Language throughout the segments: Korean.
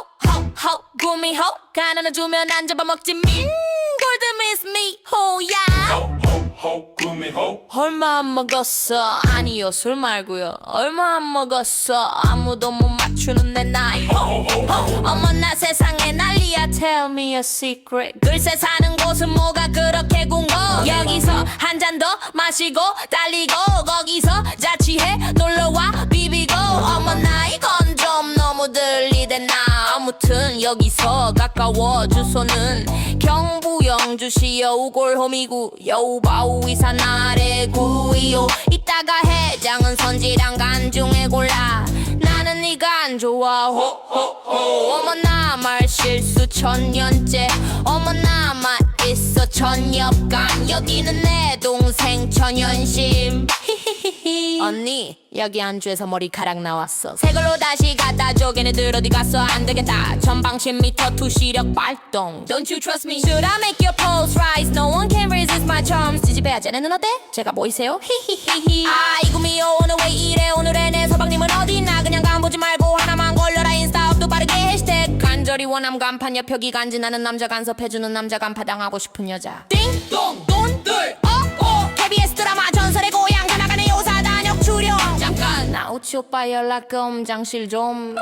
호호호 구미호 가난을 주면 안 잡아먹지 민. 골드 미스 미호야 ho, ho, 구미호. 얼마 안 먹었어? 아니요 술 말고요. 얼마 안 먹었어? 아무도 못 맞추는 내 나이. 어머나 세상에 난리야. Tell me a secret. 글쎄 사는 곳은 뭐가 그렇게 궁금 여기서 한 잔 더 마시고 달리고 여기서 가까워. 주소는 경부 영주시 여우골 호미구 여우바우 이산 아래 구이요 이따가 해장은 선지랑 간중에 골라. 나는 네가 안 좋아 호호호. 어머나 말 실수 천년째. 어머나 말 있어 천엽간 여기는 내 동생 천연심. 언니 여기 안주에서 머리카락 나왔어. 새 걸로 다시 갖다 줘. 걔네들 어디 갔어? 안 되겠다. 전방 10m 투시력 발동. Don't you trust me? Should I make your pose rise? No one can resist my charms. 지지배야 쟤네는 어때? 제가 보이세요? 아이고 미워 오늘 왜 이래? 오늘의 내 서방님은 어디나 그냥 원함 간판 옆여 기 간지 나는 남자 간섭해주는 남자 간파당하고 싶은 여자. 띵동 돈들 어어 KBS 드라마 전설의 고향 다 나가는 요사 단역 출연. 잠깐. 나우치 오빠 연락 검장실 좀.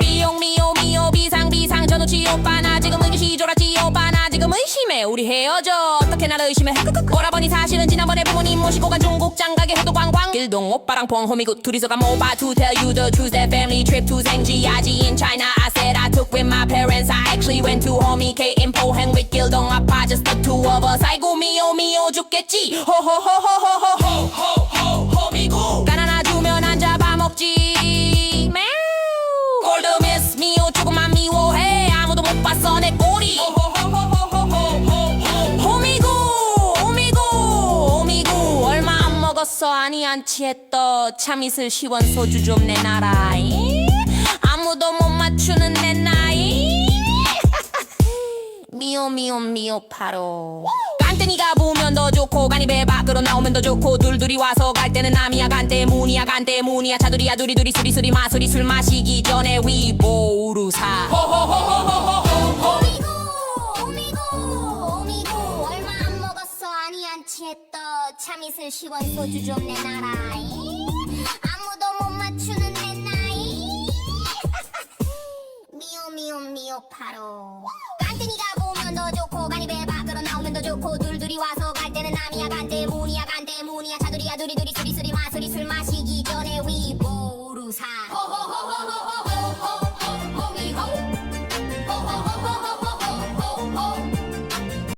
비용 미오 미오 비상 비상. 전우치 오빠 나 지금 의기시 졸았지 오빠. 나 지금 의심해 우리 헤어져. 어떻게 나를 의심해? 오라버니 사실은 지난번에 부모님 모시고 간 중국 장 가게 해도 관광. 길동 오빠랑 뽕호미구 둘이서 간 모바 to tell you the truth that family trip to 생지야지 in China I said I took with my parents I actually went to homie K in Pohang with 길동 아빠 just the two of us 아이고 미오 미오 죽겠지 호호호호호호호 ho, 호미구. 가난아 주면 안 잡아먹지 매우 골드미스 미워 조금만 미워해 아무도 못 봤어 내 꼬리 호미구 호미구 호미구 얼마 안 먹었어 아니 안 취했어 참 있을 시원 소주 좀 내놔라 잉? 미오 미오 미오 파로. 간땡이가 부으면 더 좋고 간이 배 밖으로 나오면 더 좋고 둘둘이 와서 갈 때는 남이야 간때 문이야 간때 문이야 차둘이야 두리두리 수리수리 마수리 술 마시기 전에 위보우루사. 오미고 오미고 오미고 얼마 안 먹었어. 아니 안 취했어. 참 있을 시원 소주 좀 내놔라. 잉? 아무도 못 맞추는 내 나이. 미오 미오 미오 파로 둘이 와서 갈 때는 남이야 간대 문이야 간대 문이야 자두리야 두리두리 수리수리 마술이 술 마시기 전에 위